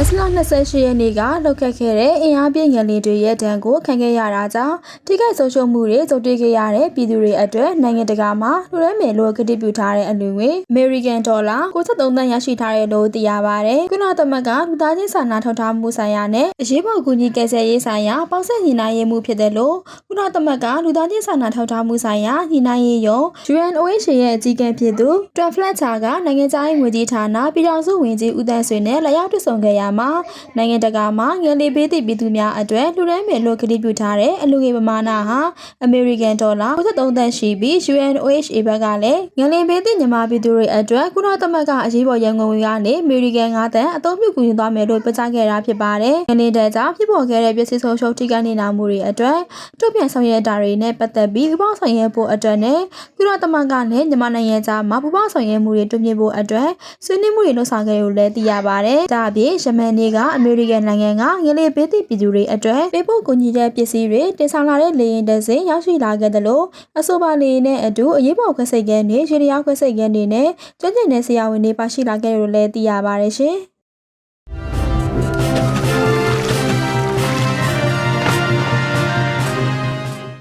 တ်လ28ရက်နေ့ကလောက်ခတ်ခဲ့တဲ့အင်အားပြည့်ငလင်တွေရဲ့ဒဏ်ကိုခံခဲ့ရတာကြောင့်ထိခိုက်ဆုံးရှုံးမှုတွေကြုံတွေ့ခဲ့ရတဲ့ပြည်သူတွေအတွက်နိုင်ငံတကာမှာလူရဲမယ်လို့ကတိပြုထားတဲ့အလူငွေ American Dollar 63သန်းရရှိထားတယ်လို့သိရပါတယ်။ကုလသမဂ္ဂလူသားချင်းစာနာထောက်ထားမှုဆိုင်ရာနဲ့အရေးပေါ်ကူညီကယ်ဆယ်ရေးဆိုင်ရာပေါင်းဆက်ညီနိုင်ရေးမှုဖြစ်တယ်လို့ကုလသမဂ္ဂလူသားချင်းစာနာထောက်ထားမှုဆိုင်ရာညီနိုင်ရေးယုံ UNOHA ရဲ့အကြီးအကဲဖြစ်သူ Tom Fletcher ကနိုင်ငံခြားရေးဝန်ကြီးဌာနပြည်ထောင်စုဝန်ကြီးဦးတန်းဆွေနဲ့လက်ရောက်တွေ့ဆုံခဲ့ရမှာနိုင်ငံတကာမှာငယ်လေးပေးသည့်ပြည်သူများအတွက်လူရမ်းမယ်လို့ကတိပြုထားတဲ့အလူငွေပမာဏဟာ American Dollar 63သန်းရှိပြီး UNOHA ဘက်ကလည်းငယ်လေးပေးသည့်မြန်မာပြည်သူတွေအတွက်ကုလသမဂ္ဂအရေးပေါ်ရန်ကုန်ဝင်ကနေ American 9သန်းအသုံးပြုကူညီသွားမယ်လို့ပြောကြားခဲ့တာဖြစ်ပါတယ်။ငလင်တဲ့ကြောင့်ဖြစ်ပေါ်ခဲ့တဲ့ပြည်စည်းဆုံးရှုံးထိခိုက်နေတာမှုတွေအတွက်တုံ့ပြန်ဆောင်ရွက်တာတွေနဲ့ပတ်သက်ပြီးဥပဒေဆောင်ရွက်ဖို့အတွက်နဲ့ကုလသမဂ္ဂနဲ့မြန်မာနိုင်ငံကြားမှာပူးပေါင်းဆောင်ရွက်မှုတွေတွင်ပြဖို့အတွက်ဆွေးနွေးမှုတွေလှုပ်ဆောင်ခဲ့လို့လည်းသိရပါတယ်။ဒါအပြင်ယမန်နေ့ကအမေရိကန်နိုင်ငံကငလင်ပေးသည့်ပြည်သူတွေအတွက်ပေးပို့ကူညီတဲ့ပစ္စည်းတွေတင်ဆောင်လာတဲ့လေယာဉ်တစ်စင်းရောက်ရှိလာခဲ့တယ်လို့အဆိုပါလေယာဉ်နဲ့အတူအရေးပေါ်ခွဲစိတ်ကဲနေရေတရာခွဲစိတ်ကဲနေနဲ့ကျွမ်းကျင်တဲ့ဆရာဝန်တွေပါရှိလာခဲ့လို့လည်းသိရပါတယ်ရှင်။